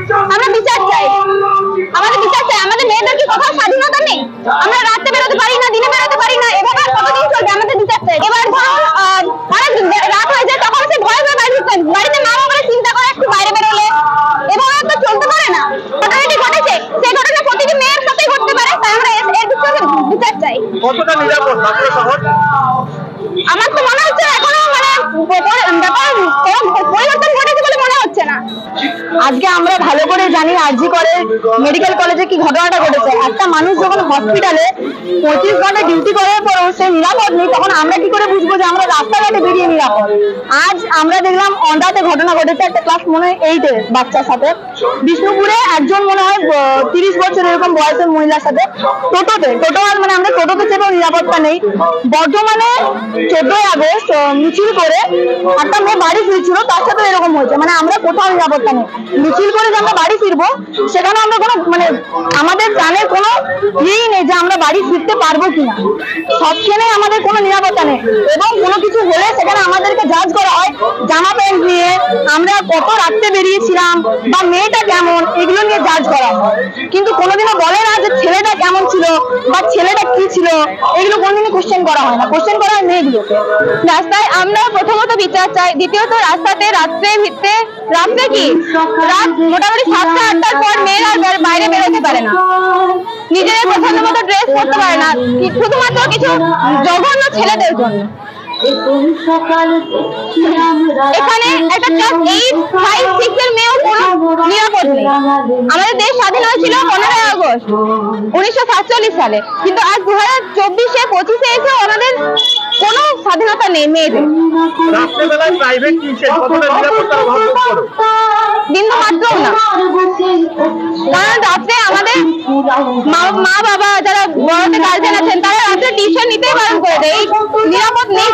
আমরা বিচার চাই। আমাদের বিচার চাই। আমাদের মেয়েদের কি কোথাও স্বাধীনতা নেই? আমরা রাতে বেরোতে পারি না দিনে বেরোতে পারি না। এভাবে কতদিন চলবে? আমাদের বিচার চাই। এবার ধরুন অনেক রাত হয়ে যায় তখন সে ভয়ে ভয়ে বাড়ি বাড়িতে মা বাবা চিন্তা করে একটু বাইরে বেরোলে। এভাবে তো চলতে পারে না। ঘটনাটি ঘটেছে। সেই ঘটনা প্রতিটি মেয়ের সাথেই ঘটতে পারে। তাই আমরা এর বিষয়ে বিচার চাই। কতটা নিরাপদ? শহর? আমার তো মনে হচ্ছে এখনও মানে ব্যাপার- ব্যাপার কোনো পরিবর্তন ঘটেছে বলে মনে হচ্ছে না আজকে আমরা ভালো করে জানি আরজি করে মেডিকেল কলেজে কি ঘটনাটা ঘটেছে। একটা মানুষ যখন হসপিটালে পঁচিশ ঘণ্টা ডিউটি করার পরও সে নিরাপদ নেই, তখন আমরা কি করে বুঝব যে আমরা রাস্তাঘাটে বেরিয়ে নিরাপদ? আজ আমরা দেখলাম অন্ডাতে ঘটনা ঘটেছে একটা ক্লাস মনে হয় এইটের বাচ্চার সাথে। বিষ্ণুপুরে একজন মনে হয় তিরিশ বছর এরকম বয়সের মহিলার সাথে টোটোতে, টোটো মানে আমরা টোটোতে চেপেও নিরাপত্তা নেই। বর্ধমানে চোদ্দই আগস্ট মিছিল করে একটা মেয়ে বাড়ি ফিরছিল, তার সাথে এরকম হয়েছে। মানে আমরা কোথাও নিরাপত্তা নেই। মিছিল করে যে আমরা বাড়ি ফিরবো, সেখানে আমরা কোনো মানে আমাদের প্রাণের কোনো ইয়েই নেই যে আমরা বাড়ি ফিরতে পারব কিনা। সবখানে আমাদের কোনো নিরাপত্তা নেই। এবং কোনো কিছু হলে সেখানে আমাদেরকে জাজ করা হয়, জামা প্যান্ট নিয়ে আমরা কত রাত্রে বেরিয়েছিলাম, বা মেয়েটা কেমন, এগুলো নিয়ে জাজ করা হয়। কিন্তু কোনোদিনও বলে না যে ছেলেটা কেমন ছিল, বা ছেলেটা কি ছিল, এগুলো কোনোদিনই কোশ্চেন করা হয় না। কোশ্চেন করা হয় মেয়েগুলোকে। রাস্তায় আমরা প্রথমত চাই দ্বিতীয়ত রাস্তাতে, রাত্রে কি? মোটামুটি সাতটা, আটটার পর মেয়েরা বেরোতে পারে না। মতো ড্রেস না। শুধুমাত্র কিছু জঘন্য ছেলেদের জন্য। এখানে আমাদের দেশ স্বাধীন হয়েছিল পনেরোই আগস্ট, উনিশশো সাতচল্লিশ সালে। কিন্তু আজ দু হাজার চব্বিশে, পঁচিশে এসে আমাদের কোনো স্বাধীনতা নেই মেয়েদের। বিন্দু মাত্রও না। কারণ রাত্রে আমাদের মা বাবা যারা বড়তে গার্জেন আছেন তারা রাত্রে টিউশন নিতেই বারণ করে দেয়। এই নিরাপদ নেই